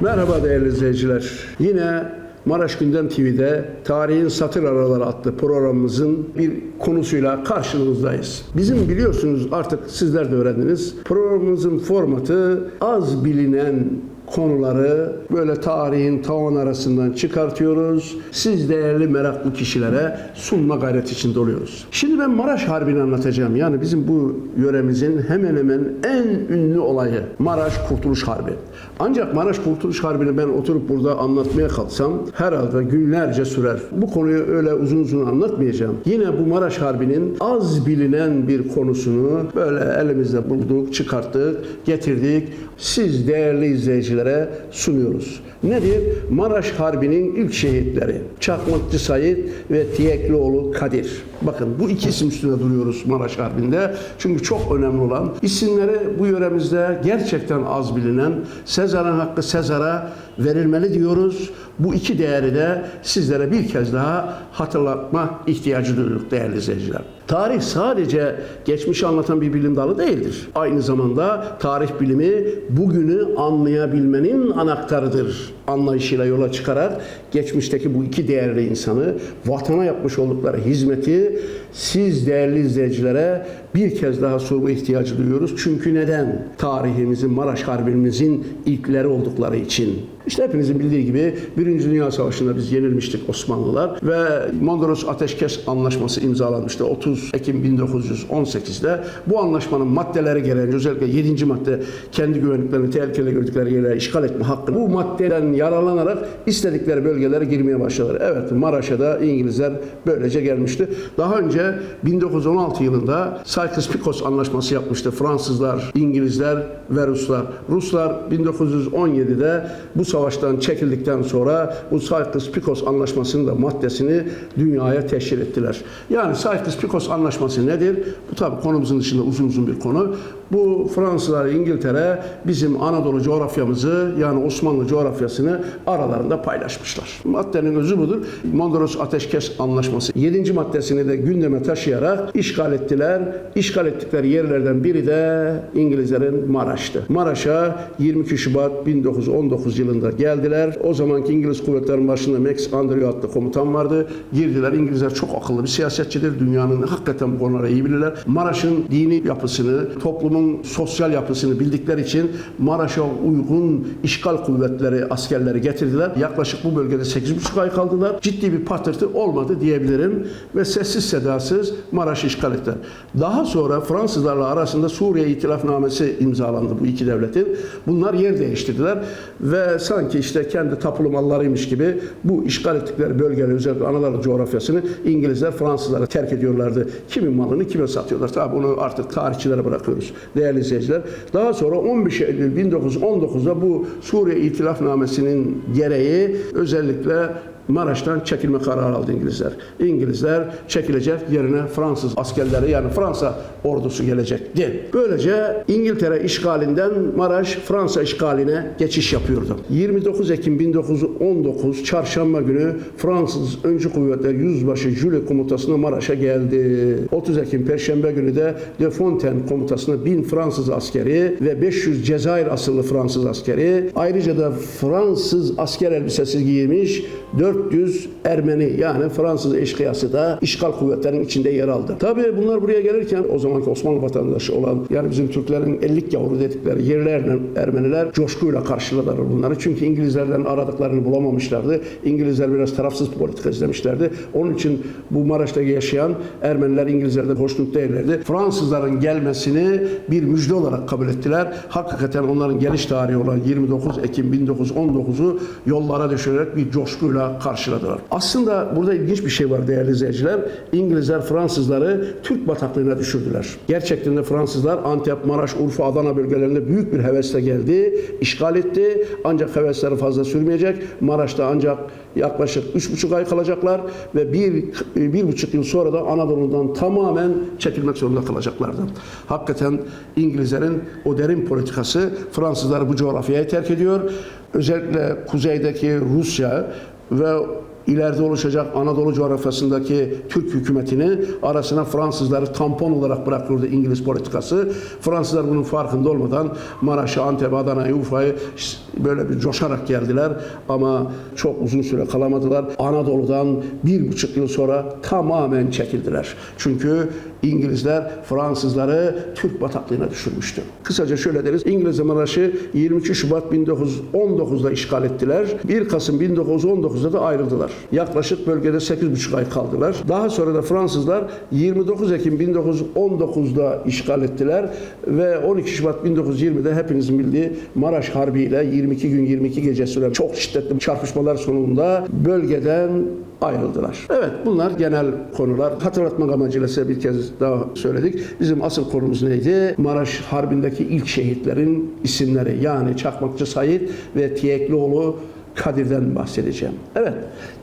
Merhaba değerli izleyiciler. Yine Maraş Gündem TV'de Tarihin Satır Araları adlı programımızın bir konusuyla karşınızdayız. Bizim biliyorsunuz artık sizler de öğrendiniz. Programımızın formatı az bilinen konuları böyle tarihin tavan arasından çıkartıyoruz. Siz değerli meraklı kişilere sunma gayreti içinde oluyoruz. Şimdi ben Maraş Harbi'ni anlatacağım. Yani bizim bu yöremizin hemen hemen en ünlü olayı Maraş Kurtuluş Harbi. Ancak Maraş Kurtuluş Harbi'ni ben oturup burada anlatmaya kalksam herhalde günlerce sürer. Bu konuyu öyle uzun uzun anlatmayacağım. Yine bu Maraş Harbi'nin az bilinen bir konusunu böyle elimizde bulduk, çıkarttık, getirdik. Siz değerli izleyicilere sunuyoruz. Nedir? Maraş Harbi'nin ilk şehitleri. Çakmakçı Sayit ve Tiyeklioğlu Kadir. Bakın bu iki isim üstünde duruyoruz Maraş Harbi'nde. Çünkü çok önemli olan isimleri bu yöremizde gerçekten az bilinen Sezar'ın hakkı Sezar'a verilmeli diyoruz. Bu iki değeri de sizlere bir kez daha hatırlatma ihtiyacı duyduk değerli izleyiciler. Tarih sadece geçmişi anlatan bir bilim dalı değildir. Aynı zamanda tarih bilimi bugünü anlayabilmenin anahtarıdır anlayışıyla yola çıkarak geçmişteki bu iki değerli insanı vatana yapmış oldukları hizmeti você siz değerli izleyicilere bir kez daha sorma ihtiyacı duyuyoruz. Çünkü neden? Tarihimizin, Maraş Harbimizin ilkleri oldukları için. İşte hepinizin bildiği gibi Birinci Dünya Savaşı'nda biz yenilmiştik Osmanlılar ve Mondros Ateşkes Anlaşması imzalanmıştı 30 Ekim 1918'de. Bu anlaşmanın maddeleri gereğince özellikle 7. madde kendi güvenliklerini tehlikeli gördükleri yerlere işgal etme hakkı. Bu maddeden yararlanarak istedikleri bölgelere girmeye başladılar. Evet Maraş'a da İngilizler böylece gelmişti. Daha önce 1916 yılında Sykes-Picot Anlaşması yapmıştı Fransızlar, İngilizler ve Ruslar. Ruslar 1917'de bu savaştan çekildikten sonra bu Sykes-Picot Anlaşması'nın da maddesini dünyaya teşhir ettiler. Yani Sykes-Picot Anlaşması nedir? Bu tabii konumuzun dışında uzun uzun bir konu. Bu Fransızlar, İngiltere bizim Anadolu coğrafyamızı yani Osmanlı coğrafyasını aralarında paylaşmışlar. Maddenin özü budur. Mondros Ateşkes Anlaşması 7. maddesini de gündeme taşıyarak işgal ettiler. İşgal ettikleri yerlerden biri de İngilizlerin Maraş'tı. Maraş'a 22 Şubat 1919 yılında geldiler. O zamanki İngiliz kuvvetlerinin başında Max Andrew adlı komutan vardı. Girdiler. İngilizler çok akıllı bir siyasetçidir. Dünyanın hakikaten bu konuları iyi bilirler. Maraş'ın dini yapısını, toplumun sosyal yapısını bildikleri için Maraş'a uygun işgal kuvvetleri, askerleri getirdiler. Yaklaşık bu bölgede 8,5 ay kaldılar. Ciddi bir patırtı olmadı diyebilirim. Ve sessiz sedasız Maraş'ı işgal ettiler. Daha sonra Fransızlarla arasında Suriye İtilafnamesi imzalandı bu iki devletin. Bunlar yer değiştirdiler ve sanki işte kendi tapulu mallarıymış gibi bu işgal ettikleri bölgeleri özellikle Anadolu coğrafyasını İngilizler Fransızlara terk ediyorlardı. Kimin malını kime satıyorlar? Tabi bunu artık tarihçilere bırakıyoruz değerli izleyiciler. Daha sonra 15 Eylül 1919'da bu Suriye İtilafnamesi'nin gereği özellikle Maraş'tan çekilme kararı aldı İngilizler. İngilizler çekilecek yerine Fransız askerleri yani Fransa ordusu gelecekti. Böylece İngiltere işgalinden Maraş Fransa işgaline geçiş yapıyordu. 29 Ekim 1919 Çarşamba günü Fransız Öncü Kuvvetler Yüzbaşı Jules komutasına Maraş'a geldi. 30 Ekim Perşembe günü de De Fontaine komutasına 1000 Fransız askeri ve 500 Cezayir asıllı Fransız askeri ayrıca da Fransız asker elbisesi giymiş 400 Ermeni yani Fransız eşkıyası da işgal kuvvetlerinin içinde yer aldı. Tabii bunlar buraya gelirken o zamanki Osmanlı vatandaşı olan yani bizim Türklerin ellik yavru dedikleri yerlerle Ermeniler coşkuyla karşıladılar bunları. Çünkü İngilizlerden aradıklarını bulamamışlardı. İngilizler biraz tarafsız politika izlemişlerdi. Onun için bu Maraş'ta yaşayan Ermeniler İngilizlerden hoşnut değillerdi. Fransızların gelmesini bir müjde olarak kabul ettiler. Hakikaten onların geliş tarihi olan 29 Ekim 1919'u yollara düşürerek bir coşkuyla karşıladılar. Aslında burada ilginç bir şey var değerli izleyiciler. İngilizler Fransızları Türk bataklığına düşürdüler. Gerçekten de Fransızlar Antep, Maraş, Urfa, Adana bölgelerinde büyük bir hevesle geldi, işgal etti. Ancak hevesleri fazla sürmeyecek. Maraş'ta ancak yaklaşık üç buçuk ay kalacaklar ve bir, bir buçuk yıl sonra da Anadolu'dan tamamen çekilmek zorunda kalacaklardı. Hakikaten İngilizlerin o derin politikası Fransızları bu coğrafyaya terk ediyor. Özellikle kuzeydeki Rusya ve ileride oluşacak Anadolu coğrafyasındaki Türk hükümetini arasına Fransızları tampon olarak bırakıyordu İngiliz politikası. Fransızlar bunun farkında olmadan Maraş'ı, Antep'i, Adana'yı, Urfa'yı böyle bir coşarak geldiler ama çok uzun süre kalamadılar. Anadolu'dan bir buçuk yıl sonra tamamen çekildiler. Çünkü İngilizler Fransızları Türk bataklığına düşürmüştü. Kısaca şöyle deriz. İngiliz Maraş'ı 22 Şubat 1919'da işgal ettiler. 1 Kasım 1919'da da ayrıldılar. Yaklaşık bölgede 8,5 ay kaldılar. Daha sonra da Fransızlar 29 Ekim 1919'da işgal ettiler ve 12 Şubat 1920'de hepinizin bildiği Maraş Harbi ile 22 gün 22 gece süren çok şiddetli çarpışmalar sonunda bölgeden ayrıldılar. Evet bunlar genel konular. Hatırlatmak amacıyla size bir kez daha söyledik. Bizim asıl konumuz neydi? Maraş Harbi'ndeki ilk şehitlerin isimleri. Yani Çakmakçı Sayit ve Tiyeklioğlu Kadir'den bahsedeceğim. Evet,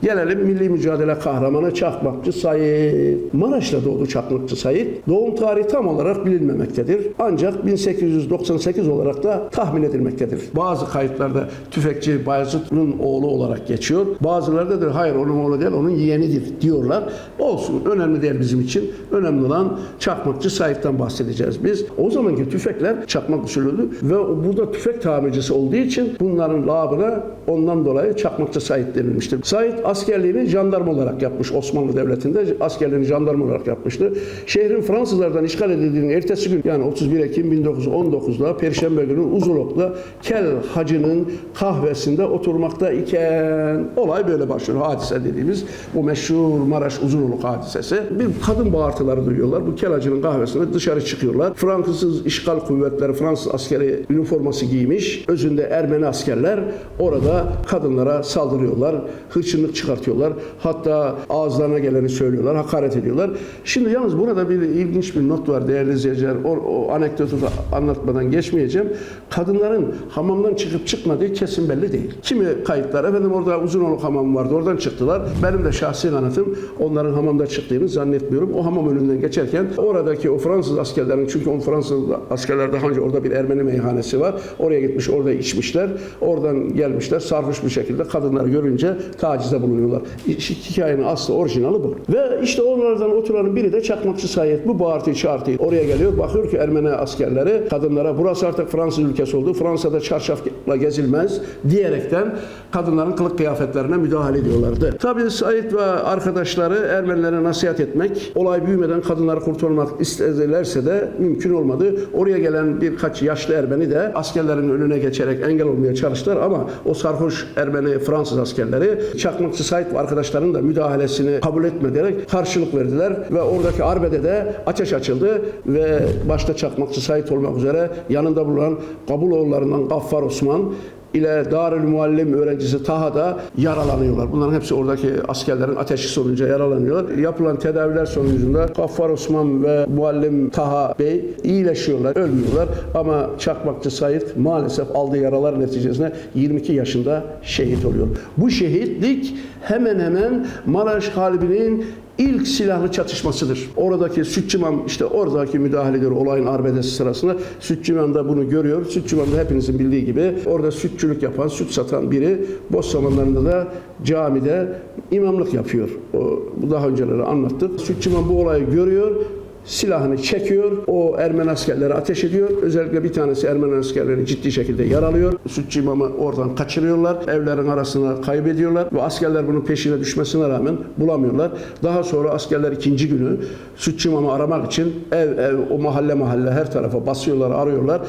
gelelim milli mücadele kahramanı Çakmakçı Sayit. Maraş'ta doğdu Çakmakçı Sayit. Doğum tarihi tam olarak bilinmemektedir. Ancak 1898 olarak da tahmin edilmektedir. Bazı kayıtlarda tüfekçi Bayezid'in oğlu olarak geçiyor. Bazıları da hayır onun oğlu değil, onun yeğenidir diyorlar. Olsun, önemli değil bizim için. Önemli olan Çakmakçı Sayit'ten bahsedeceğiz biz. O zamanki tüfekler çakmak usulüydü ve burada tüfek tamircisi olduğu için bunların labına ondan dolayı Çakmakçı Said denilmiştir. Said askerliğini jandarma olarak yapmış Osmanlı Devleti'nde. Askerliğini jandarma olarak yapmıştı. Şehrin Fransızlardan işgal edildiğinin ertesi gün yani 31 Ekim 1919'da Perşembe günü Uzunok'ta Kel Hacı'nın kahvesinde oturmakta iken olay böyle başlıyor. Hadise dediğimiz bu meşhur Maraş Uzunoluk hadisesi. Bir kadın bağırtıları duyuyorlar. Bu Kel Hacı'nın kahvesinde dışarı çıkıyorlar. Fransız işgal kuvvetleri Fransız askeri üniforması giymiş. Özünde Ermeni askerler orada kadınlara saldırıyorlar, hırçınlık çıkartıyorlar. Hatta ağızlarına geleni söylüyorlar, hakaret ediyorlar. Şimdi yalnız burada bir ilginç bir not var değerli izleyiciler. O, o anekdotu da anlatmadan geçmeyeceğim. Kadınların hamamdan çıkıp çıkmadığı kesin belli değil. Kimi kayıtlar, efendim orada Uzunoluk hamamı vardı, oradan çıktılar. Benim de şahsi kanıtım onların hamamda çıktığını zannetmiyorum. O hamam önünden geçerken oradaki o Fransız askerlerin, çünkü o Fransız askerler daha önce orada bir Ermeni meyhanesi var. Oraya gitmiş, orada içmişler. Oradan gelmişler, sarhoş bir şekilde kadınları görünce tacize bulunuyorlar. Hikayenin aslı orijinali bu. Ve işte onlardan oturanın biri de Çakmakçı Sayet. Bu bağırtıyı çağırtıyı oraya geliyor. Bakıyor ki Ermeni askerleri kadınlara burası artık Fransız ülkesi oldu. Fransa'da çarşafla gezilmez diyerekten kadınların kılık kıyafetlerine müdahale ediyorlardı. Tabii Sayet ve arkadaşları Ermenilere nasihat etmek, olay büyümeden kadınları kurtarmak istedilerse de mümkün olmadı. Oraya gelen birkaç yaşlı Ermeni de askerlerin önüne geçerek engel olmaya çalıştılar ama o sarhoş Ermeni Fransız askerleri Çakmakçı Said ve arkadaşlarının da müdahalesini kabul etmeyerek karşılık verdiler ve oradaki arbede de ateş açıldı ve başta Çakmakçı Said olmak üzere yanında bulunan Kabuloğullarından Gaffar Osman ile Darül Muallim öğrencisi Taha da yaralanıyorlar. Bunların hepsi oradaki askerlerin ateşi sonucu yaralanıyorlar. Yapılan tedaviler sonucunda Gaffar Osman ve Muallim Taha Bey iyileşiyorlar, ölmüyorlar. Ama Çakmakçı Said maalesef aldığı yaralar neticesinde 22 yaşında şehit oluyor. Bu şehitlik hemen hemen Maraş Harbi'nin ilk silahlı çatışmasıdır. Oradaki Sütçümam işte oradaki müdahaleleri olayın arbedesi sırasında Sütçümam da bunu görüyor. Sütçümam da hepinizin bildiği gibi orada sütçülük yapan, süt satan biri boş zamanlarında da camide imamlık yapıyor. O, daha önceleri anlattık. Sütçümam bu olayı görüyor silahını çekiyor. O Ermeni askerlere ateş ediyor. Özellikle bir tanesi Ermeni askerlerini ciddi şekilde yaralıyor. Sütçü imamı oradan kaçırıyorlar. Evlerin arasına kaybediyorlar. Ve askerler bunun peşine düşmesine rağmen bulamıyorlar. Daha sonra askerler ikinci günü Sütçü imamı aramak için ev ev o mahalle mahalle her tarafa basıyorlar, arıyorlar.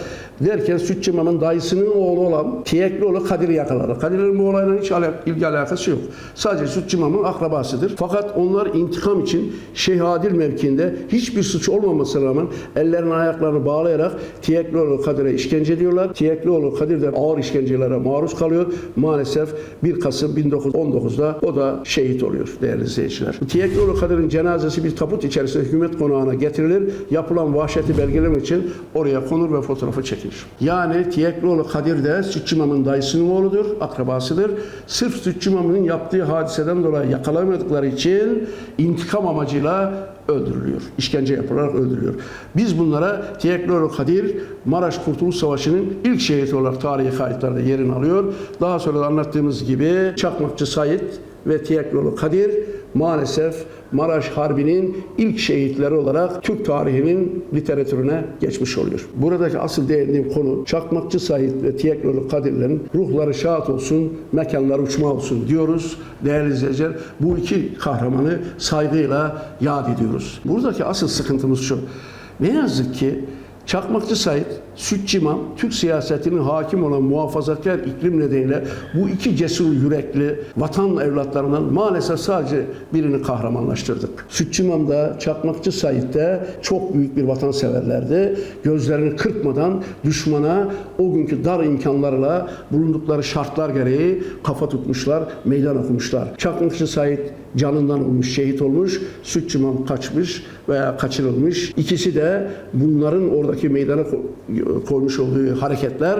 Derken Sütçü imamın dayısının oğlu olan Tiyeklioğlu Kadir'i yakaladı. Kadir'in bu olayla hiç ala- ilgi alakası yok. Sadece Sütçü imamın akrabasıdır. Fakat onlar intikam için Şeyh Adil mevkiinde hiçbir suç olmamasına rağmen ellerini ayaklarını bağlayarak Tiyeklioğlu Kadir'e işkence ediyorlar. Tiyeklioğlu Kadir de ağır işkencelere maruz kalıyor. Maalesef 1 Kasım 1919'da o da şehit oluyor değerli izleyiciler. Tiyeklioğlu Kadir'in cenazesi bir tabut içerisinde hükümet konağına getirilir. Yapılan vahşeti belgelemek için oraya konur ve fotoğrafı çekilir. Yani Tiyeklioğlu Kadir de Sütçü İmam'ın dayısının oğludur, akrabasıdır. Sırf Sütçü İmam'ın yaptığı hadiseden dolayı yakalamadıkları için intikam amacıyla öldürülüyor. İşkence yapılarak öldürülüyor. Biz bunlara Tiyeklioğlu Kadir Maraş Kurtuluş Savaşı'nın ilk şehit olarak tarihi kayıtlarda yerini alıyor. Daha sonra da anlattığımız gibi Çakmakçı Said ve Tiyakrolu Kadir maalesef Maraş Harbi'nin ilk şehitleri olarak Türk tarihinin literatürüne geçmiş oluyor. Buradaki asıl değindiğim konu Çakmakçı Said ve Tiyakrolu Kadirlerin ruhları şahat olsun, mekanları uçma olsun diyoruz. Değerli izleyiciler bu iki kahramanı saygıyla yad ediyoruz. Buradaki asıl sıkıntımız şu. Ne yazık ki Çakmakçı Said, Sütçü İmam, Türk siyasetinin hakim olan muhafazakar iklim nedeniyle bu iki cesur yürekli vatan evlatlarından maalesef sadece birini kahramanlaştırdık. Sütçü İmam da Çakmakçı Said de çok büyük bir vatanseverlerdi. Gözlerini kırpmadan düşmana o günkü dar imkanlarla bulundukları şartlar gereği kafa tutmuşlar, meydan okumuşlar. Çakmakçı Said canından olmuş, şehit olmuş, Sütçü İmam kaçmış veya kaçırılmış. İkisi de bunların oradaki meydana ko- koymuş olduğu hareketler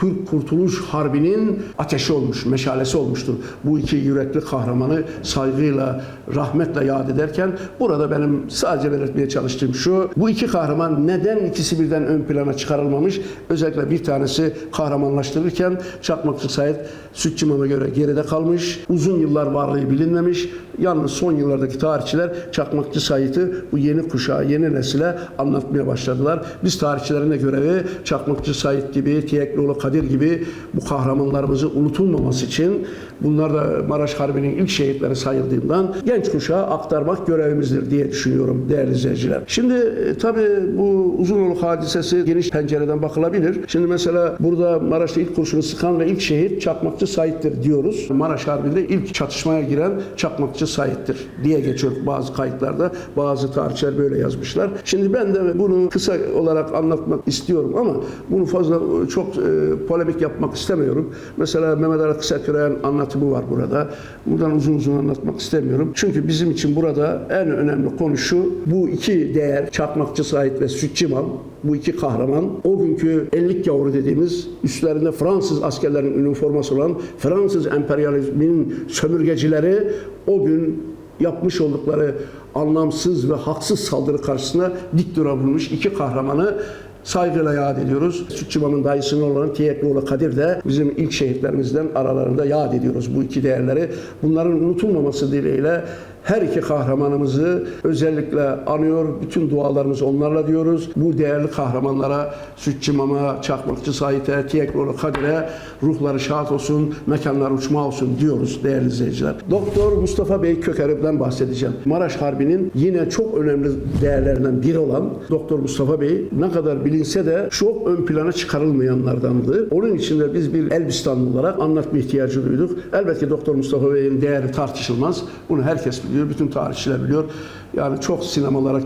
Türk Kurtuluş Harbi'nin ateşi olmuş, meşalesi olmuştur. Bu iki yürekli kahramanı saygıyla, rahmetle yad ederken burada benim sadece belirtmeye çalıştığım şu, bu iki kahraman neden ikisi birden ön plana çıkarılmamış? Özellikle bir tanesi kahramanlaştırırken Çakmakçı Said Sütçü İmam'a göre geride kalmış, uzun yıllar varlığı bilinmemiş. Yalnız son yıllardaki tarihçiler Çakmakçı Said'i bu yeni kuşağa, yeni nesile anlatmaya başladılar. Biz tarihçilerin de görevi Çakmakçı Said gibi, Tiyeklioğlu Kadir gibi bu kahramanlarımızı unutulmaması için bunlar da Maraş Harbi'nin ilk şehitleri sayıldığından genç kuşağa aktarmak görevimizdir diye düşünüyorum değerli izleyiciler. Şimdi e, tabii bu Uzunoluk hadisesi geniş pencereden bakılabilir. Şimdi mesela burada Maraş'ta ilk kurşunu sıkan ve ilk şehit Çakmakçı Said'dir diyoruz. Maraş Harbi'nde ilk çatışmaya giren Çakmakçı Said'dir diye geçiyor bazı kayıtlarda. Bazı tarihçiler böyle yazmışlar. Şimdi ben de bunu kısa olarak anlatmak istiyorum ama bunu fazla çok e, polemik yapmak istemiyorum. Mesela Mehmet Ali Kısaküre'nin anlatımı var burada. Buradan uzun uzun anlatmak istemiyorum. Çünkü bizim için burada en önemli konu şu. Bu iki değer Çakmakçı Said ve Sütçü bu iki kahraman o günkü ellik yavru dediğimiz üstlerinde Fransız askerlerinin üniforması olan Fransız emperyalizminin sömürgecileri o gün yapmış oldukları anlamsız ve haksız saldırı karşısında dik durabilmiş iki kahramanı saygıyla yad ediyoruz. Sütçü İmam'ın dayısının olan Tiyeklioğlu Kadir de bizim ilk şehitlerimizden aralarında yad ediyoruz bu iki değerleri. Bunların unutulmaması dileğiyle her iki kahramanımızı özellikle anıyor. Bütün dualarımızı onlarla diyoruz. Bu değerli kahramanlara Sütçü İmam'a, Çakmakçı Said'e, Tiyeklioğlu Kadir'e ruhları şad olsun, mekanlar uçma olsun diyoruz değerli izleyiciler. Doktor Mustafa Bey Köker'den bahsedeceğim. Maraş Harbi'nin yine çok önemli değerlerinden biri olan Doktor Mustafa Bey ne kadar bilinse de çok ön plana çıkarılmayanlardandı. Onun için de biz bir Elbistanlı olarak anlatma ihtiyacı duyduk. Elbette Doktor Mustafa Bey'in değeri tartışılmaz. Bunu herkes biliyor, bütün tarihçiler biliyor. Yani çok sinemalara,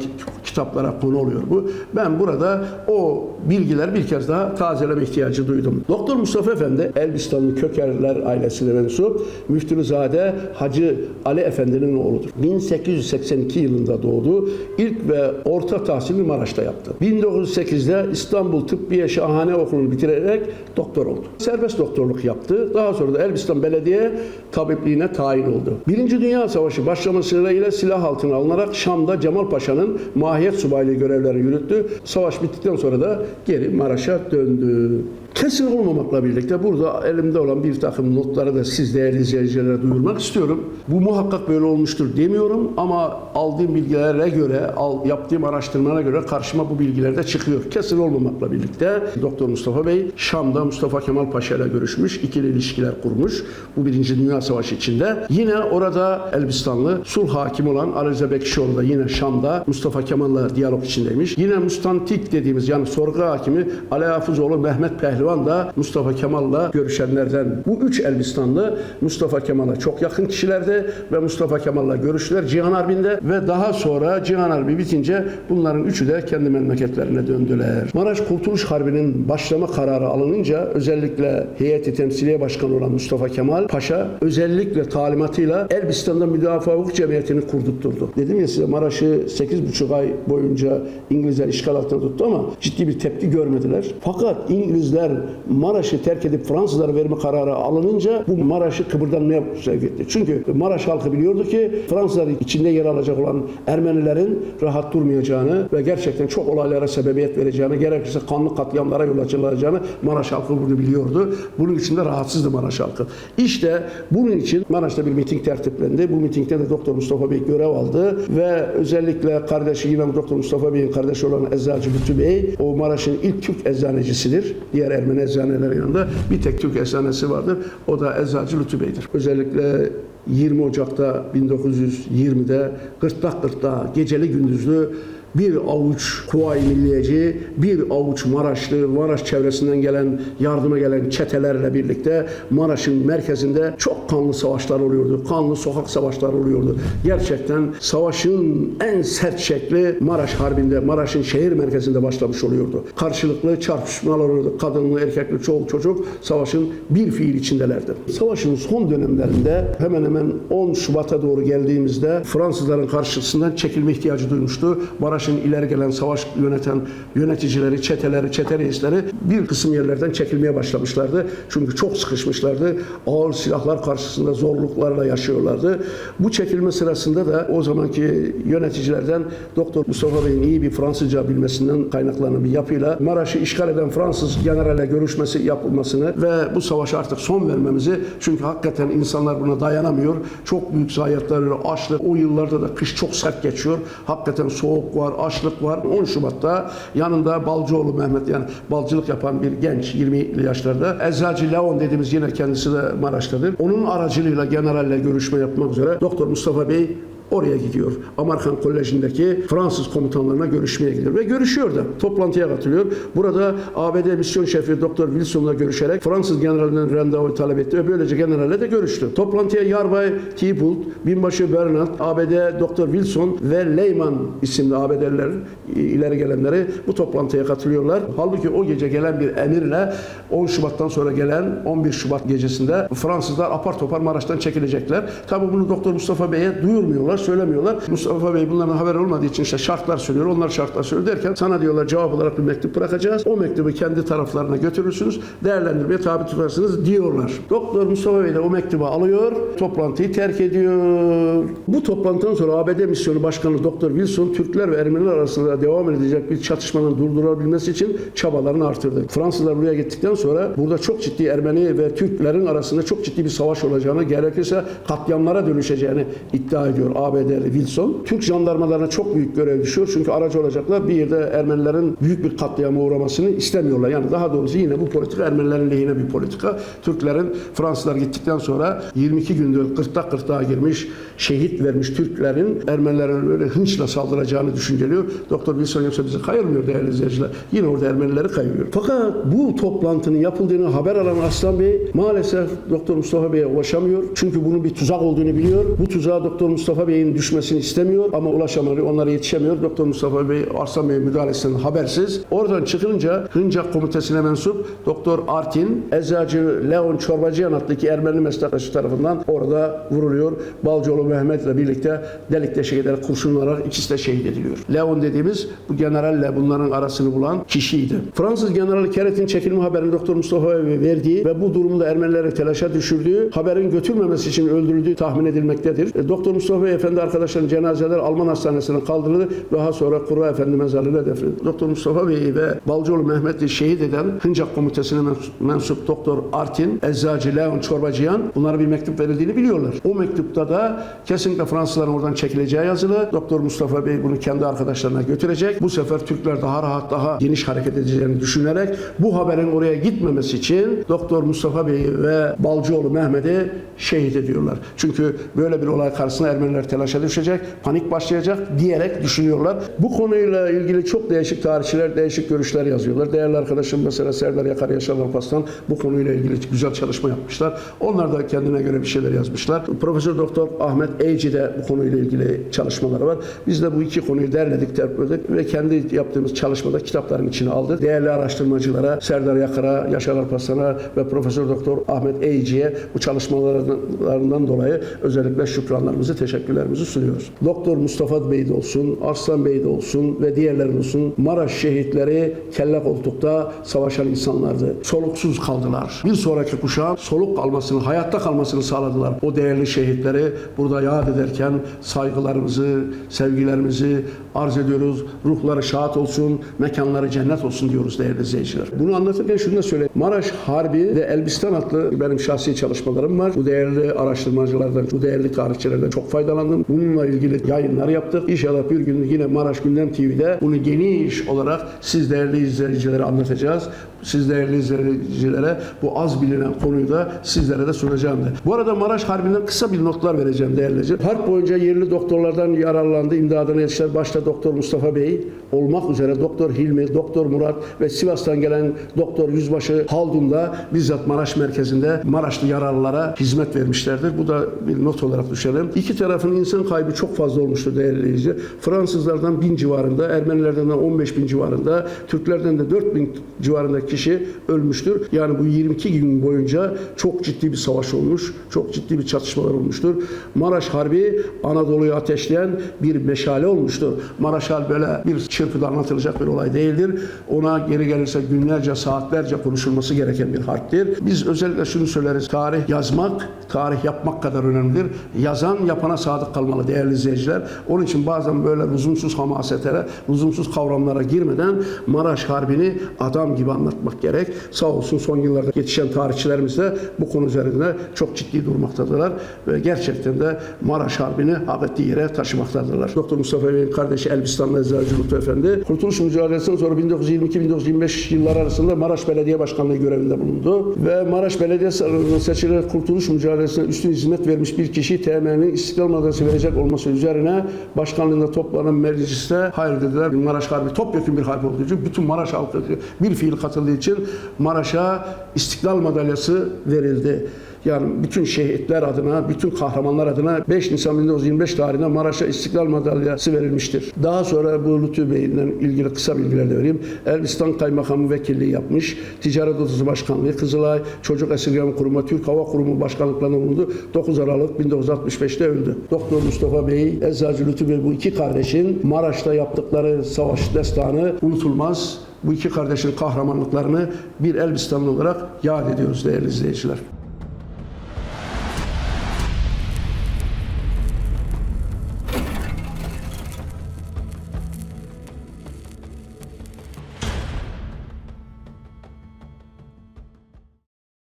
kitaplara konu oluyor bu. Ben burada o bilgiler bir kez daha tazeleme ihtiyacı duydum. Doktor Mustafa Efendi, Elbistanlı Kökerler ailesine mensup, Müftülüzade Hacı Ali Efendi'nin oğludur. 1882 yılında doğdu. İlk ve orta tahsilini Maraş'ta yaptı. 1908'de İstanbul Tıbbiye Şahane Okulu'nu bitirerek doktor oldu. Serbest doktorluk yaptı. Daha sonra da Elbistan Belediye tabipliğine tayin oldu. Birinci Dünya Savaşı başlamasıyla silah altına alınarak Şam'da Cemal Paşa'nın mahiyet subaylığı görevlerini yürüttü. Savaş bittikten sonra da geri Maraş'a döndü. Kesin olmamakla birlikte burada elimde olan bir takım notları da siz değerli izleyicilere duyurmak istiyorum. Bu muhakkak böyle olmuştur demiyorum ama aldığım bilgilere göre, yaptığım araştırmalara göre karşıma bu bilgiler de çıkıyor. Kesin olmamakla birlikte Doktor Mustafa Bey Şam'da Mustafa Kemal Paşa ile görüşmüş, ikili ilişkiler kurmuş bu Birinci Dünya Savaşı içinde. Yine orada Elbistanlı sulh hakim olan Ali Rıza Bekşioğlu da yine Şam'da Mustafa Kemal'la diyalog içindeymiş. Yine Mustantik dediğimiz yani sorgu hakimi Ali Hafızoğlu Mehmet Pehlivan da Mustafa Kemal'la görüşenlerden. Bu üç Elbistanlı Mustafa Kemal'a çok yakın kişilerdi ve Mustafa Kemal'la görüştüler Cihan Harbi'nde ve daha sonra Cihan Harbi bitince bunların üçü de kendi memleketlerine döndüler. Maraş Kurtuluş Harbi'nin başlama kararı alınınca özellikle heyeti temsiliye başkanı olan Mustafa Kemal Paşa özellikle talimatıyla Elbistan'da Müdafaa Hukuk Cemiyeti'ni kurdurtturdu. Dedim ya size Maraş'ı 8,5 ay boyunca İngilizler işgal altında tuttu ama ciddi bir tepki görmediler. Fakat İngilizler Maraş'ı terk edip Fransızlara verme kararı alınınca bu Maraş'ı kıpırdanmaya sevk etti. Çünkü Maraş halkı biliyordu ki Fransızlar içinde yer alacak olan Ermenilerin rahat durmayacağını ve gerçekten çok olaylara sebebiyet vereceğini, gerekirse kanlı katliamlara yol açılacağını Maraş halkı bunu biliyordu. Bunun için de rahatsızdı Maraş halkı. İşte bunun için Maraş'ta bir miting tertiplendi. Bu mitingde de Doktor Mustafa Bey görev aldı ve özellikle kardeşi yine Doktor Mustafa Bey'in kardeşi olan Eczacı Lütfü Bey o Maraş'ın ilk Türk eczanecisidir. Diğer Ermeni eczanelerin yanında bir tek Türk eczanesi vardır. O da Eczacı Lütfü Bey'dir. Özellikle 20 Ocak'ta 1920'de gırtlak gırtlağa geceli gündüzlü bir avuç Kuvayi Milliyeci, bir avuç Maraşlı, Maraş çevresinden gelen, yardıma gelen çetelerle birlikte Maraş'ın merkezinde çok kanlı savaşlar oluyordu. Kanlı sokak savaşları oluyordu. Gerçekten savaşın en sert şekli Maraş Harbi'nde, Maraş'ın şehir merkezinde başlamış oluyordu. Karşılıklı çarpışmalar oluyordu. Kadınlı, erkekli, çoluk çocuk savaşın bir fiil içindelerdi. Savaşın son dönemlerinde hemen hemen 10 Şubat'a doğru geldiğimizde Fransızların karşısından çekilme ihtiyacı duymuştu. Maraş'ın ileri gelen savaş yöneten yöneticileri, çeteleri, çete reisleri bir kısım yerlerden çekilmeye başlamışlardı. Çünkü çok sıkışmışlardı. Ağır silahlar karşısında zorluklarla yaşıyorlardı. Bu çekilme sırasında da o zamanki yöneticilerden Doktor Mustafa Bey'in iyi bir Fransızca bilmesinden kaynaklanan bir yapıyla Maraş'ı işgal eden Fransız generale görüşmesi yapılmasını ve bu savaşa artık son vermemizi çünkü hakikaten insanlar buna dayanamıyor. Çok büyük zayiatlar, açlık. O yıllarda da kış çok sert geçiyor. Hakikaten soğuk var, açlık var. 10 Şubat'ta yanında Balcıoğlu Mehmet yani balcılık yapan bir genç 20'li yaşlarda Eczacı Leon dediğimiz yine kendisi de Maraş'tadır. Onun aracılığıyla generalle görüşme yapmak üzere Doktor Mustafa Bey oraya gidiyor. Amerikan Koleji'ndeki Fransız komutanlarına görüşmeye gidiyor ve görüşüyor da toplantıya katılıyor. Burada ABD misyon şefi Doktor Wilson'la görüşerek Fransız generalinden randevu talep etti ve böylece generalle de görüştü. Toplantıya Yarbay Thibault, binbaşı Bernard, ABD Doktor Wilson ve Leyman isimli ABD'liler ileri gelenleri bu toplantıya katılıyorlar. Halbuki o gece gelen bir emirle 10 Şubat'tan sonra gelen 11 Şubat gecesinde Fransızlar apar topar Maraş'tan çekilecekler. Tabi bunu Doktor Mustafa Bey'e duyurmuyorlar, söylemiyorlar. Mustafa Bey bunların haber olmadığı için işte şartlar söylüyor, onlar şartlar söylüyor derken sana diyorlar cevap olarak bir mektup bırakacağız. O mektubu kendi taraflarına götürürsünüz, değerlendirmeye tabi tutarsınız diyorlar. Doktor Mustafa Bey de o mektubu alıyor, toplantıyı terk ediyor. Bu toplantıdan sonra ABD Misyonu Başkanı Doktor Wilson, Türkler ve Ermeniler arasında devam edecek bir çatışmanın durdurulabilmesi için çabalarını artırdı. Fransızlar buraya gittikten sonra burada çok ciddi Ermeni ve Türklerin arasında çok ciddi bir savaş olacağını, gerekirse katliamlara dönüşeceğini iddia ediyor ABD'li Wilson. Türk jandarmalarına çok büyük görev düşüyor. Çünkü aracı olacaklar bir yerde Ermenilerin büyük bir katliama uğramasını istemiyorlar. Yani daha doğrusu yine bu politika Ermenilerin lehine bir politika. Türklerin Fransızlar gittikten sonra 22 gündür gırtlak gırtlağa girmiş, şehit vermiş Türklerin Ermenilerin böyle hınçla saldıracağını düşünceliyor. Doktor Wilson yoksa bizi kayırmıyor değerli izleyiciler. Yine orada Ermenileri kayırıyor. Fakat bu toplantının yapıldığını haber alan Aslan Bey maalesef Doktor Mustafa Bey'e ulaşamıyor. Çünkü bunun bir tuzak olduğunu biliyor. Bu tuzağa Doktor Mustafa Bey'in düşmesini istemiyor ama ulaşamıyor. Onlara yetişemiyor. Doktor Mustafa Bey Arslan Bey'in müdahalesinden habersiz. Oradan çıkınca Hıncak Komitesi'ne mensup Doktor Artin, Eczacı Leon Çorbacıyan adlı iki Ermeni meslektaşı tarafından orada vuruluyor. Balcıoğlu Mehmet ile birlikte delik deşik ederek kurşunlanarak ikisi de şehit ediliyor. Leon dediğimiz bu generalle bunların arasını bulan kişiydi. Fransız Generali Keret'in çekilme haberini Doktor Mustafa Bey'e verdiği ve bu durumda Ermenileri telaşa düşürdüğü, haberin götürmemesi için öldürüldüğü tahmin edilmektedir. E, Doktor Mustafa Bey Efendi arkadaşların cenazeleri Alman hastanesine kaldırıldı. Daha sonra Kura Efendi mezarlığına defnedildi. Doktor Mustafa Bey'i ve Balcıoğlu Mehmet'i şehit eden Hıncak Komitesi'ne mens- mensup Doktor Artin, Eczacı Leon Çorbacıyan bunlara bir mektup verildiğini biliyorlar. O mektupta da kesinlikle Fransızların oradan çekileceği yazılı. Doktor Mustafa Bey bunu kendi arkadaşlarına götürecek. Bu sefer Türkler daha rahat, daha geniş hareket edeceğini düşünerek bu haberin oraya gitmemesi için Doktor Mustafa Bey ve Balcıoğlu Mehmet'i şehit ediyorlar. Çünkü böyle bir olay karşısında Ermeniler telaşa düşecek, panik başlayacak diyerek düşünüyorlar. Bu konuyla ilgili çok değişik tarihçiler, değişik görüşler yazıyorlar. Değerli arkadaşım mesela Serdar Yakar Yaşar Alparslan bu konuyla ilgili güzel çalışma yapmışlar. Onlar da kendine göre bir şeyler yazmışlar. Profesör Doktor Ahmet Eyci de bu konuyla ilgili çalışmaları var. Biz de bu iki konuyu derledik, tertipledik ve kendi yaptığımız çalışmada kitapların içine aldık. Değerli araştırmacılara, Serdar Yakar'a, Yaşar Alparslan'a ve Profesör Doktor Ahmet Eyci'ye bu çalışmalarından dolayı özellikle şükranlarımızı, teşekkürler teşekkürlerimizi sunuyoruz. Doktor Mustafa Bey de olsun, Arslan Bey de olsun ve diğerlerinin olsun Maraş şehitleri kelle koltukta savaşan insanlardı. Soluksuz kaldılar. Bir sonraki kuşağın soluk kalmasını, hayatta kalmasını sağladılar. O değerli şehitleri burada yad ederken saygılarımızı, sevgilerimizi arz ediyoruz. Ruhları şahat olsun, mekanları cennet olsun diyoruz değerli izleyiciler. Bunu anlatırken şunu da söyleyeyim. Maraş Harbi ve Elbistan adlı benim şahsi çalışmalarım var. Bu değerli araştırmacılardan, bu değerli tarihçilerden çok faydalandım. Bununla ilgili yayınlar yaptık. İnşallah bir gün yine Maraş Gündem TV'de bunu geniş olarak siz değerli izleyicilere anlatacağız. Siz değerli izleyicilere bu az bilinen konuyu da sizlere de sunacağım da. Bu arada Maraş Harbi'nden kısa bir notlar vereceğim değerli izleyiciler. Harp boyunca yerli doktorlardan yararlandı. İmdadına yetiştiler. Başta Doktor Mustafa Bey olmak üzere Doktor Hilmi, Doktor Murat ve Sivas'tan gelen Doktor Yüzbaşı Haldun da bizzat Maraş merkezinde Maraşlı yaralılara hizmet vermişlerdir. Bu da bir not olarak düşelim. İki tarafın insan kaybı çok fazla olmuştur değerli izleyiciler. Fransızlardan bin civarında, Ermenilerden de 15 bin civarında, Türklerden de 4 bin civarında kişi ölmüştür. Yani bu 22 gün boyunca çok ciddi bir savaş olmuş, çok ciddi bir çatışmalar olmuştur. Maraş Harbi Anadolu'yu ateşleyen bir meşale olmuştur. Maraş Harbi böyle bir çırpıda anlatılacak bir olay değildir. Ona geri gelirse günlerce, saatlerce konuşulması gereken bir harptir. Biz özellikle şunu söyleriz. Tarih yazmak, tarih yapmak kadar önemlidir. Yazan yapana sadık kalmalı değerli izleyiciler. Onun için bazen böyle lüzumsuz hamasetlere, lüzumsuz kavramlara girmeden Maraş Harbi'ni adam gibi anlatmak gerek. Sağ olsun son yıllarda yetişen tarihçilerimiz de bu konu üzerinde çok ciddi durmaktadırlar ve gerçekten de Maraş Harbi'ni hak ettiği yere taşımaktadırlar. Doktor Mustafa Bey'in kardeşi Elbistanlı Eczacı Lütfü Efendi, Kurtuluş Mücadelesi'nden sonra 1922-1925 yılları arasında Maraş Belediye Başkanlığı görevinde bulundu ve Maraş Belediyesi seçilerek Kurtuluş Mücadelesi'ne üstün hizmet vermiş bir kişi temelini İstiklal Madalyası verecek olması üzerine başkanlığında toplanan mecliste hayır dediler. Maraş Harbi topyekun bir harp olduğu için bütün Maraş halkı bir fiil katıldığı için Maraş'a İstiklal Madalyası verildi. Yani bütün şehitler adına, bütün kahramanlar adına 5 Nisan 1925 tarihinde Maraş'a İstiklal Madalyası verilmiştir. Daha sonra bu Lütfü Bey'le ilgili kısa bilgiler de vereyim. Elbistan Kaymakamı Vekilliği yapmış. Ticaret Odası Başkanlığı, Kızılay Çocuk Esirgeme Kurumu, Türk Hava Kurumu Başkanlıklarında bulundu. 9 Aralık 1965'te öldü. Doktor Mustafa Bey, Eczacı Lütfü Bey bu iki kardeşin Maraş'ta yaptıkları savaş destanı unutulmaz. Bu iki kardeşin kahramanlıklarını bir Elbistanlı olarak yad ediyoruz değerli izleyiciler.